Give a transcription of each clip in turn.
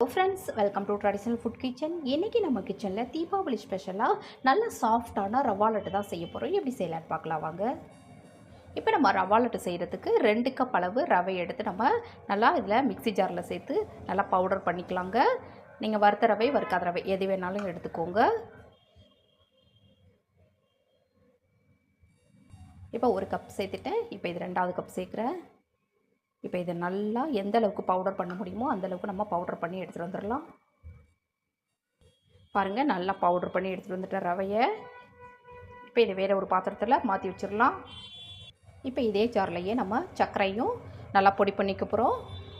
Hello friends welcome to traditional food kitchen இன்றைக்கி நம்ம கிச்சனில் தீபாவளி ஸ்பெஷலாக நல்ல சாஃப்டான ரவா லட்டு தான் செய்ய போகிறோம் எப்படி செய்யலான்னு பார்க்கலாம் வாங்க. இப்போ நம்ம ரவா லட்டு செய்கிறதுக்கு ரெண்டு கப் அளவு ரவை எடுத்து நம்ம நல்லா இதில் மிக்ஸி ஜாரில் சேர்த்து நல்லா பவுடர் பண்ணிக்கலாங்க. நீங்கள் வறுத்த ரவை வறுக்காத ரவை எது வேணாலும் எடுத்துக்கோங்க. இப்போ ஒரு கப் சேர்த்துட்டேன். இப்போ இது ரெண்டாவது கப் சேர்க்குறேன். இப்போ இதை நல்லா எந்த அளவுக்கு பவுடர் பண்ண முடியுமோ அந்த அளவுக்கு நம்ம பவுடர் பண்ணி எடுத்துகிட்டு வந்துடலாம். பாருங்கள் நல்லா பவுடர் பண்ணி எடுத்துகிட்டு வந்துட்டேன் ரவையை. இப்போ இதை வேறு ஒரு பாத்திரத்தில் மாற்றி வச்சிடலாம். இப்போ இதே ஜார்லேயே நம்ம சர்க்கரையும் நல்லா பொடி பண்ணிக்க போகிறோம்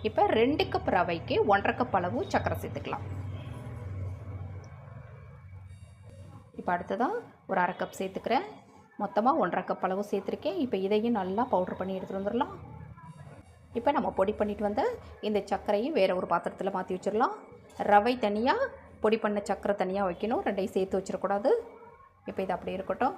இப்போ ரெண்டு கப் ரவைக்கு ஒன்றரை கப் அளவு சர்க்கரை சேர்த்துக்கலாம். இப்போ அடுத்ததாக ஒரு அரை கப் சேர்த்துக்கிறேன். மொத்தமாக ஒன்றரை கப் அளவு சேர்த்துருக்கேன். இப்போ இதையும் நல்லா பவுட்ரு பண்ணி எடுத்துகிட்டு வந்துடலாம். இப்போ நம்ம பொடி பண்ணிட்டு வந்த இந்த சர்க்கரையும் வேறு ஒரு பாத்திரத்தில் மாற்றி வச்சிடலாம். ரவை தனியாக பொடி பண்ண சர்க்கரை தனியாக வைக்கணும். ரெண்டையும் சேர்த்து வச்சிடக்கூடாது. இப்போ இது அப்படியே இருக்கட்டும்.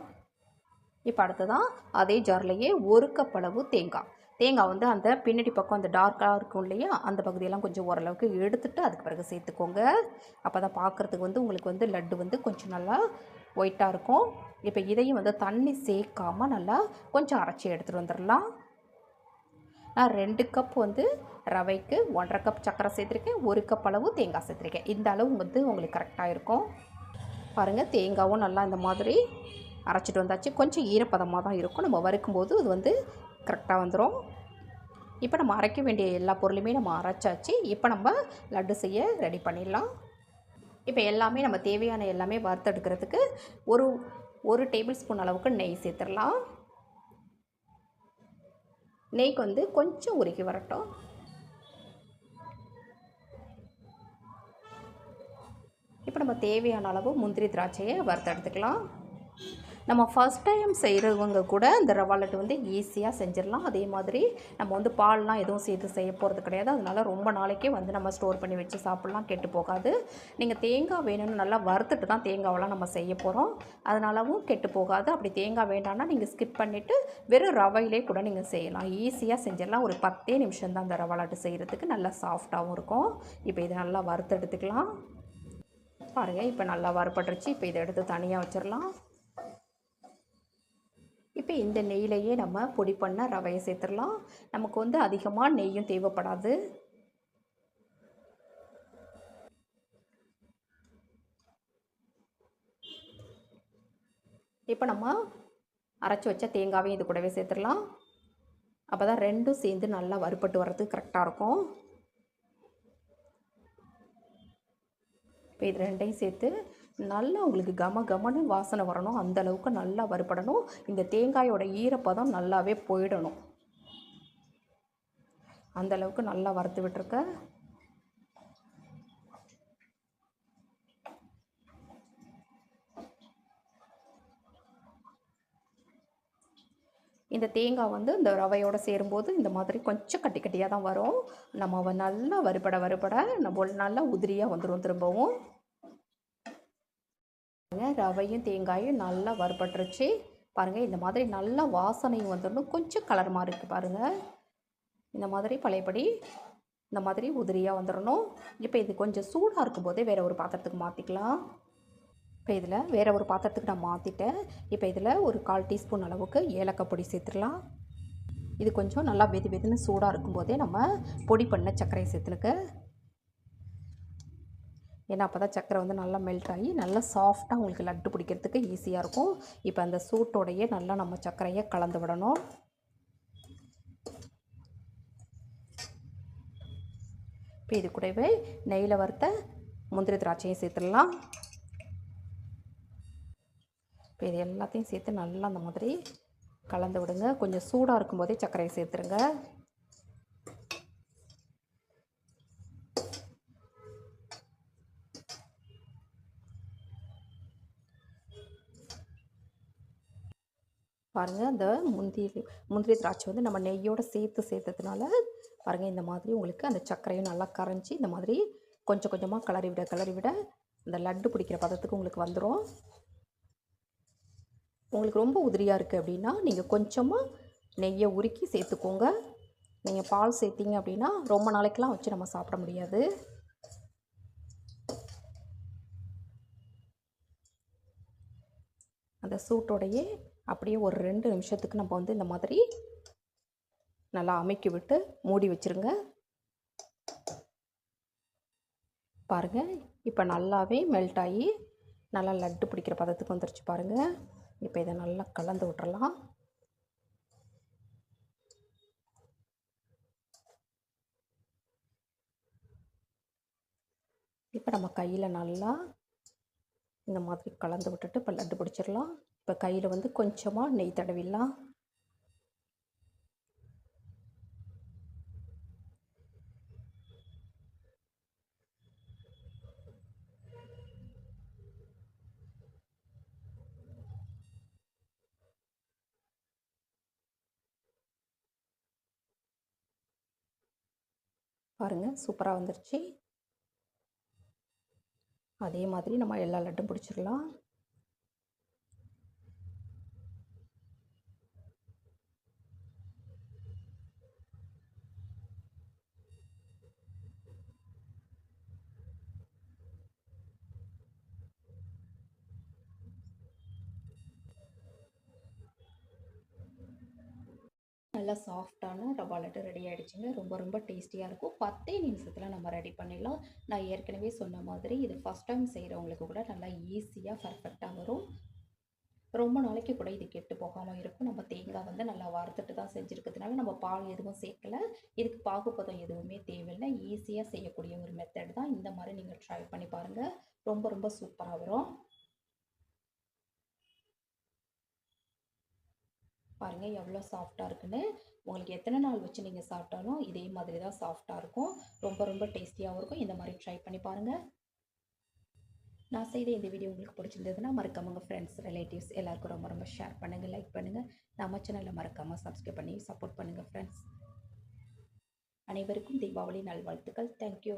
இப்போ அடுத்ததான் அதே ஜார்லேயே ஒரு கப் அளவு தேங்காய். தேங்காய் வந்து அந்த பின்னாடி பக்கம் அந்த டார்க்காக இருக்கும் இல்லையா? அந்த பகுதியெல்லாம் கொஞ்சம் ஓரளவுக்கு எடுத்துட்டு அதுக்கு பிறகு சேர்த்துக்கோங்க. அப்போ தான் பார்க்குறதுக்கு வந்து உங்களுக்கு வந்து லட்டு வந்து கொஞ்சம் நல்லா ஒயிட்டாக இருக்கும். இப்போ இதையும் வந்து தண்ணி சேர்க்காமல் நல்லா கொஞ்சம் அரைச்சி எடுத்துகிட்டு வந்துடலாம். நான் ரெண்டு கப் வந்து ரவைக்கு ஒன்றரை கப் சர்க்கரை சேர்த்துருக்கேன் ஒரு கப் அளவு தேங்காய் சேர்த்துருக்கேன். இந்த அளவு வந்து உங்களுக்கு கரெக்டாக இருக்கும். பாருங்கள் தேங்காவும் நல்லா இந்த மாதிரி அரைச்சிட்டு வந்தாச்சு. கொஞ்சம் ஈரப்பதமாக தான் இருக்கும். நம்ம வறுக்கும்போது இது வந்து கரெக்டாக வந்துடும் இப்போ நம்ம அரைக்க வேண்டிய எல்லா பொருளுமே நம்ம அரைச்சாச்சு. இப்போ நம்ம லட்டு செய்ய ரெடி பண்ணிடலாம். இப்போ எல்லாமே நம்ம தேவையான எல்லாமே வறுத்தெடுக்கிறதுக்கு ஒரு ஒரு டேபிள் ஸ்பூன் அளவுக்கு நெய் சேர்த்துடலாம். நெய்க்கு வந்து கொஞ்சம் உருக்கி வரட்டும். இப்போ நம்ம தேவையான அளவு முந்திரி திராட்சையை வறுத்து எடுத்துக்கலாம் நம்ம ஃபஸ்ட் டைம் செய்கிறவங்க கூட இந்த ரவா லட்டு வந்து ஈஸியாக செஞ்சிடலாம். அதே மாதிரி நம்ம வந்து பால்லாம் எதுவும் சேர்த்து செய்ய போகிறது கிடையாது. அதனால் ரொம்ப நாளைக்கே வந்து நம்ம ஸ்டோர் பண்ணி வச்சு சாப்பிட்லாம் கெட்டு போகாது. நீங்கள் தேங்காய் வேணும்னு நல்லா வறுத்துட்டு தான் தேங்காவெல்லாம் நம்ம செய்ய போகிறோம் அதனாலவும் கெட்டு போகாது. அப்படி தேங்காய் வேண்டாம்னா நீங்கள் ஸ்கிப் பண்ணிவிட்டு வெறும் ரவையிலே கூட நீங்கள் செய்யலாம். ஈஸியாக செஞ்சிடலாம். ஒரு பத்தே நிமிஷம் தான் அந்த ரவா லட்டு செய்கிறதுக்கு நல்லா சாஃப்டாகவும் இருக்கும். இப்போ இதை நல்லா வறுத்து எடுத்துக்கலாம். பாருங்கள் இப்போ நல்லா வறுபட்டுருச்சு. இப்போ இதை எடுத்து தனியாக வச்சிடலாம். இப்போ இந்த நெய்யிலையே நம்ம பொடி பண்ண ரவையை சேர்த்துடலாம். நமக்கு வந்து அதிகமாக நெய்யும் தேவைப்படாது. இப்போ நம்ம அரைச்சி வச்ச தேங்காவையும் இது கூடவே சேர்த்துடலாம். அப்போ தான் ரெண்டும் சேர்ந்து நல்லா வறுபட்டு வர்றதுக்கு கரெக்டாக இருக்கும். இப்போ இது ரெண்டையும் சேர்த்து நல்லா உங்களுக்கு கம கமன்னு வாசனை வரணும். அந்த அளவுக்கு நல்லா வறுபடணும். இந்த தேங்காயோட ஈரப்பதம் நல்லாவே போயிடணும். அந்த அளவுக்கு நல்லா வறுத்து விட்டுருக்க. இந்த தேங்காய் வந்து இந்த ரவையோடு சேரும்போது இந்த மாதிரி கொஞ்சம் கட்டி கட்டியாக தான் வரும். நம்ம நல்லா வறுபட வறுபட நம்ம நல்லா உதிரியாக வந்துடும் திரும்பவும். ரவையும் தேங்காயும் நல்லா வறுபட்டுருச்சு. பாருங்கள் இந்த மாதிரி நல்லா வாசனையும் வந்துடணும். கொஞ்சம் கலர் மாதிரி இருக்குது பாருங்கள் இந்த மாதிரி பழையபடி இந்த மாதிரி உதிரியாக வந்துடணும். இப்போ இது கொஞ்சம் சூடாக இருக்கும்போதே வேறு ஒரு பாத்திரத்துக்கு மாற்றிக்கலாம் இப்போ இதில் வேறு ஒரு பாத்திரத்துக்கு நான் மாற்றிட்டேன் இப்போ இதில் ஒரு கால் டீஸ்பூன் அளவுக்கு ஏலக்காய் பொடி சேர்த்துடலாம். இது கொஞ்சம் நல்லா வெது வெதுன்னு சூடாக இருக்கும்போதே நம்ம பொடி பண்ண சர்க்கரையை சேர்த்துனுக்க ஏன்னா அப்போ தான் சக்கரை வந்து நல்லா மெல்ட் ஆகி நல்லா சாஃப்டாக உங்களுக்கு லட்டு பிடிக்கிறதுக்கு ஈஸியாக இருக்கும். இப்போ அந்த சூட்டோடையே நல்லா நம்ம சர்க்கரையை கலந்து விடணும். இப்போ இது கூடவே நெய்யில் வறுத்த முந்திரி திராட்சையும் சேர்த்துடலாம். இப்போ இது எல்லாத்தையும் சேர்த்து நல்லா அந்த மாதிரி கலந்து விடுங்க. கொஞ்சம் சூடாக இருக்கும்போதே சர்க்கரையை சேர்த்துருங்க. பாருங்கள் அந்த முந்திரி முந்திரி திராட்சை வந்து நம்ம நெய்யோடு சேர்த்து சேர்த்ததுனால பாருங்கள் இந்த மாதிரி உங்களுக்கு அந்த சர்க்கரையும் நல்லா கரைஞ்சி இந்த மாதிரி கொஞ்சம் கொஞ்சமாக கலரி விட கிளறி விட அந்த லட்டு பிடிக்கிற பதத்துக்கு உங்களுக்கு வந்துடும் உங்களுக்கு ரொம்ப உதிரியாக இருக்குது அப்படின்னா நீங்கள் கொஞ்சமாக நெய்யை உருக்கி சேர்த்துக்கோங்க. நீங்கள் பால் சேர்த்திங்க அப்படின்னா ரொம்ப நாளைக்கெலாம் வச்சு நம்ம சாப்பிட முடியாது. அந்த சூட்டோடையே அப்படியே ஒரு ரெண்டு நிமிஷத்துக்கு நம்ம வந்து இந்த மாதிரி நல்லா அமைக்கி விட்டு மூடி வச்சுருங்க. பாருங்கள் இப்போ நல்லாவே மெல்ட் ஆகி நல்லா லட்டு பிடிக்கிற பதத்துக்கு வந்துருச்சு பாருங்கள் இப்போ இதை நல்லா கலந்து விட்டுறலாம். இப்போ நம்ம கையில் நல்லா இந்த மாதிரி கலந்து விட்டுட்டு இப்போ லட்டு பிடிச்சிடலாம். இப்போ கையில் வந்து கொஞ்சமாக நெய் தடவிடலாம். பாருங்கள் சூப்பராக வந்துருச்சு. அதே மாதிரி நம்ம எல்லா லட்டும் பிடிச்சிடலாம். நல்லா சாஃப்டான ரவா லட்டு ரெடி ஆகிடுச்சுங்க ரொம்ப ரொம்ப டேஸ்டியாக இருக்கும். பத்தே நிமிஷத்தில் நம்ம ரெடி பண்ணிடலாம். நான் ஏற்கனவே சொன்ன மாதிரி இது ஃபஸ்ட் டைம் செய்கிறவங்களுக்கு கூட நல்லா ஈஸியாக பர்ஃபெக்டாக வரும். ரொம்ப நாளைக்கு கூட இது கெட்டு போகாமல் இருக்கும். நம்ம தேங்காய் வந்து நல்லா வறுத்துட்டு தான் செஞ்சுருக்கிறதுனால நம்ம பால் எதுவும் சேர்க்கலை. இதுக்கு பாகுப்பதம் எதுவுமே தேவையில்லை. ஈஸியாக செய்யக்கூடிய ஒரு மெத்தட் தான். இந்த மாதிரி நீங்கள் ட்ரை பண்ணி பாருங்கள் ரொம்ப ரொம்ப சூப்பராக வரும். பாருங்கள் எவ்வளோ சாஃப்டாக இருக்குன்னு. உங்களுக்கு எத்தனை நாள் வச்சு நீங்கள் சாப்பிட்டாலும் இதே மாதிரி தான் சாஃப்டாக இருக்கும். ரொம்ப ரொம்ப டேஸ்டியாகவும் இருக்கும். இந்த மாதிரி ட்ரை பண்ணி பாருங்கள் நான் செய்த இந்த வீடியோ உங்களுக்கு பிடிச்சிருந்ததுன்னா மறக்காம உங்கள் ஃப்ரெண்ட்ஸ் ரிலேட்டிவ்ஸ் எல்லாருக்கும் ரொம்ப ரொம்ப ஷேர் பண்ணுங்கள் லைக் பண்ணுங்கள் நம்ம சேனலில் மறக்காமல் சப்ஸ்கிரைப் பண்ணி சப்போர்ட் பண்ணுங்கள் ஃப்ரெண்ட்ஸ் அனைவருக்கும் தீபாவளி நல்வாழ்த்துக்கள். தேங்க்யூ